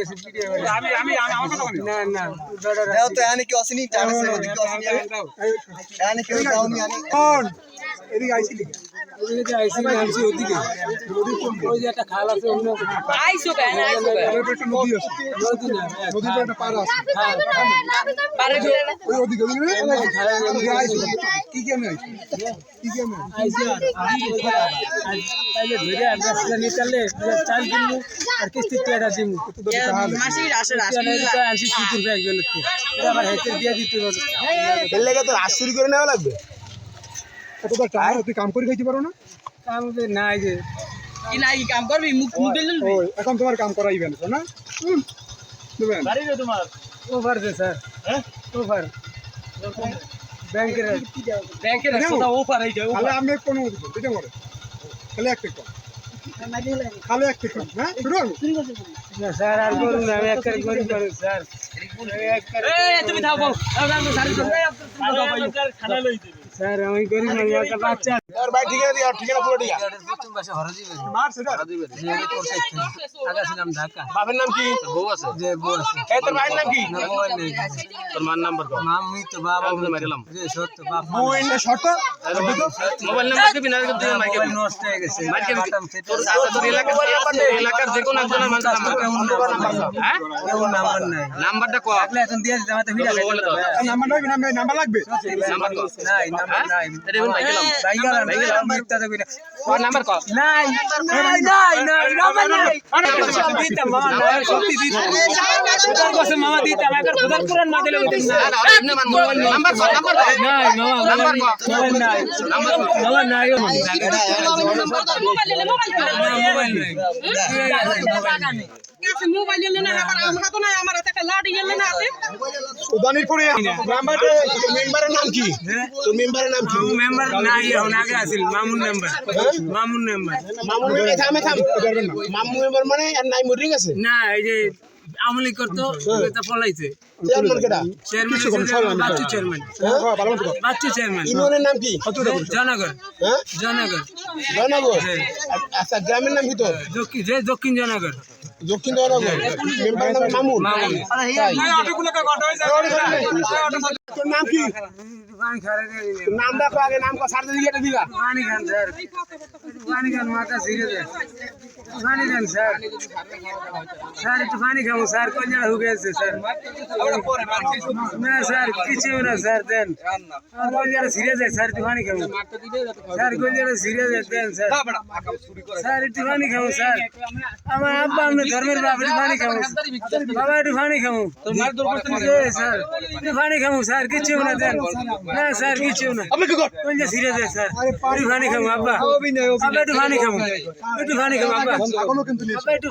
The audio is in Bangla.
গেছে মেরে। আমি আমি আমি- আমার কথা বলি না না। দাদা দেও তো এখানে কি আসেনি চান্স ওদিকে আসেনি এখানে কেউ যাওনি আমি কোন? এদিকে আইছিলি ওদিকে যে আইসি নামছি ওদিকে। ওই যে একটা খাল আছে অন্য আইসো কেন? আইসো কেন? একটা নদী আছে। নদী না হ্যাঁ, একটা পাড় আছে। পারে দিলে না ওই ওদিকে ওদিকে ওদিকে আইছিলি কি কি আমি আইছি? কি কি আমি আইছি? আর তাইলে ধরে আর রাস্তা নিয়ে চাল কিনবো আর কিস্তি টেটা দিব মাসির আসে টেটা আনছি সুতির একজনের থেকে এটা আবার হেঁটে দিয়ে দিতে হবে। এর লেগে তো রাত করে নেওয়া লাগবে। এত তো টাকা তুই কাম করে খাইতে পারো না? কাম নাই যে। কি নাই কাম করবি? মুখ মুখ এখন তোমার কাম করাইবে না? না দেবেন। ওভার যে স্যার ওভার ব্যাংকের ব্যাংকের? ওভার এই যে তাহলে আমি কোনো দিতে পারে খালি এক টিকট খালি এক টিকট হ্যাঁ? শুরু স্যার আর করুন আমি গরিব মানুষ স্যার তুমি থাকো স্যার আমি গরিব মানুষ একটা বাচ্চা তোর ভাই ঠিক আছে আর ঠিক আছে পুরো ঠিক আছে মার সেটা আকাশিলাম ঢাকা বাপের নাম কি যে বউ আছে এই তোর ভাইয়ের নাম কি না মোবাইল নেই তোর মার নাম্বার কত মামি তো বাবা মারিলাম যে সত্য বাপ বই না শর্ত মোবাইল নাম্বার দিবি না? দিবি মাইকে নষ্ট হয়ে গেছে মাইকে তোর আচ্ছা তোর এলাকার এলাকার যে কোনো একজনের নাম্বার হ্যাঁ? কেউ নাম্বার নাই। নাম্বারটা কো। থাকলে এখন দিয়ে দিতে আমাদের ভিড়া লাগবে না ভাই। নাম্বার লাগবে? নাম্বার লাগবে নাম্বার কো। নাই নাম্বার নাই। এটা এখন মাইকেলাম বাইগাল বাইগাল মিথ্যা দেবি না কো নাম্বার কো। নাই নাই নাই নাই নাম্বার নাই। দিতাম মামা সত্যি দিতাম খোদার কাছে মামা দিতাম একবার খোদার কুরআন না দিলে দিতাম না না। এমনি মান মোবাইল নাম্বার কো নাম্বার কো। নাই মামা নাম্বার কো। মোবাইল নাই নাম্বার কো মামা নাই ও মামা মোবাইল নিলে মোবাইল মোবাইল নাই মোবাইল নিলে না আবার আমার হাতে নাই আমার হাতে একটা লাঠি নিলে না আছে উদানির পরে নাম্বার মেম্বারের নাম কি তোর মেম্বারের নাম কি মেম্বার নাই এখন আগে আছিল মামুন মেম্বার মামুন মেম্বার মামু মেম্বার থামে থাম মামু মেম্বার মানে? আর গেছে না, এই যে আমলি করতো এটা পলাইছে। চেয়ারম্যান বাচ্চু চেয়ারম্যান কর। বাচ্চু চেয়ারম্যান ইউনিয়নের নাম কি? জনগর হ্যাঁ? জনগর জয়নগর? হ্যাঁ। আচ্ছা গ্রামের নাম কি তোর? দক্ষিণ যে দক্ষিণ জনগর দক্ষিণ মেম্বারের নাম মামুন? মামুন। তোর নাম কি। তোর নাম দেখো আগে নাম কো সারতে দিয়ে এটা দিবা পানি খান স্যার পানি খান মাথা ছিঁড়ে দেয় পানি খান স্যার স্যার একটু পানি খাব স্যার কন্যা হুকে আছে স্যার না স্যার কিছু না স্যার দেন আমার কন্যাটা ছিঁড়ে যায় স্যার একটু পানি খাব স্যার কন্যাটা ছিঁড়ে যায় দেন স্যার স্যার একটু পানি খাব স্যার আমার আব্বা আপনার ধর্মের বাপ একটু পানি খাব বাবা একটু পানি খাব এ স্যার একটু পানি খাব স্যার কিছু না দেন না স্যার কিছু না কন্যা স্যার একটু পানি খাব। একটু পানি খাব একটু